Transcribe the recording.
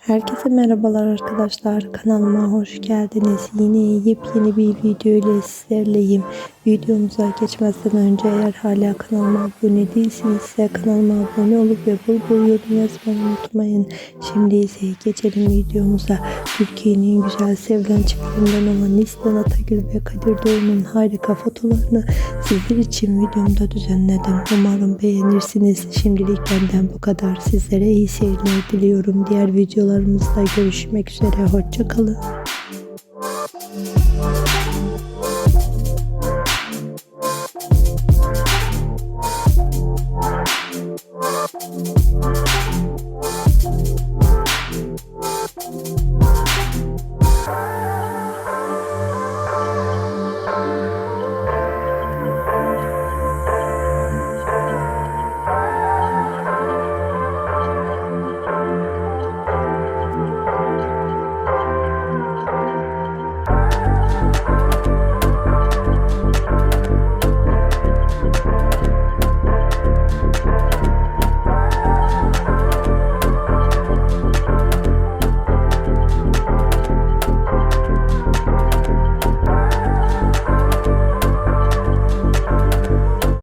Herkese merhabalar arkadaşlar. Kanalıma hoş geldiniz. Yine yepyeni bir video ile sizlerleyim. Videomuza geçmeden önce eğer hala kanalıma abone değilsinizse kanalıma abone olup ve bul bul yorum yazmayı unutmayın. Şimdi ise geçelim videomuza. Türkiye'nin güzel sevilen çiftlerinden olan Nislan Atagül ve Kadir Doğulu'nun harika fotolarını sizler için videomda düzenledim. Umarım beğenirsiniz. Şimdilik benden bu kadar. Sizlere iyi seyirler diliyorum. Diğer videolarımızda görüşmek üzere. Hoşçakalın. Thank